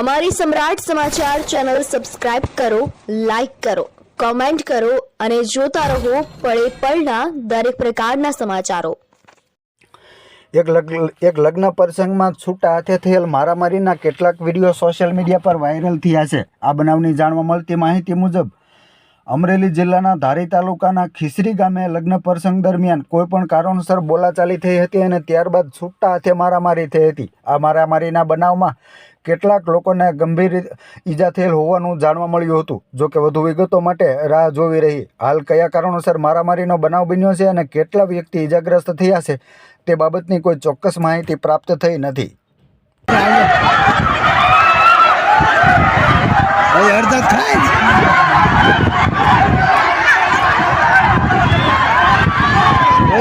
અમારી Samrat Samachar channel subscribe કરો, like કરો, કોમેન્ટ કરો અને જોતા રહો પળે પળના દરેક પ્રકારના સમાચારો. એક લગ્ન એક લગ્ન પ્રસંગમાં છૂટા હાથે થયેલ મારામારીના કેટલાક વીડિયો સોશિયલ મીડિયા પર વાયરલ થયા છે. આ બનાવની જાણવા મળતી માહિતી મુજબ અમરેલી જિલ્લાના ધારી તાલુકાના ખીસરી ગામે લગ્ન પ્રસંગ દરમિયાન કોઈપણ કારણોસર બોલાચાલી થઈ હતી અને ત્યારબાદ છૂટા હાથે મારામારી થઈ હતી. આ મારામારીના બનાવમાં કેટલાક લોકોને ગંભીર ઈજા થયેલ હોવાનું જાણવા મળ્યું હતું. જો કે વધુ વિગતો માટે રાહ જોવી રહી. હાલ કયા કારણોસર મારામારીનો બનાવ બન્યો છે અને કેટલા વ્યક્તિ ઈજાગ્રસ્ત થયા છે તે બાબતની કોઈ ચોક્કસ માહિતી પ્રાપ્ત થઈ નથી હવે અડધા થાય ને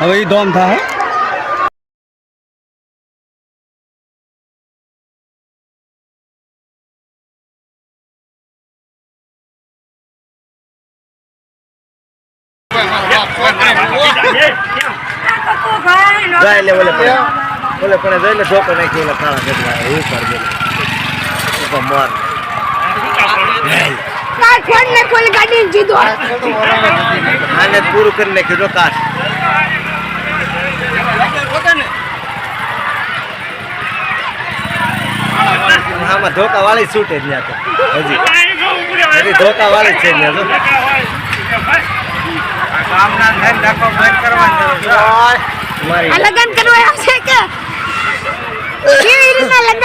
હવે ઈ ધોમ થાય જાય લે ઓલે પણ ઓલે પણ જઈને ધોકો નાખી ઓલા કાળા કેટલા એ કર દે ઉપર માર આને જ પૂરું કરી નાખ્યું જો આમાં ધોકા વાળી છૂટે ત્યાં તો હજી. હજી ધોકા વાળી છે ત્યાં તો. લગન કરવા છે કે? કેવી રીતના લગન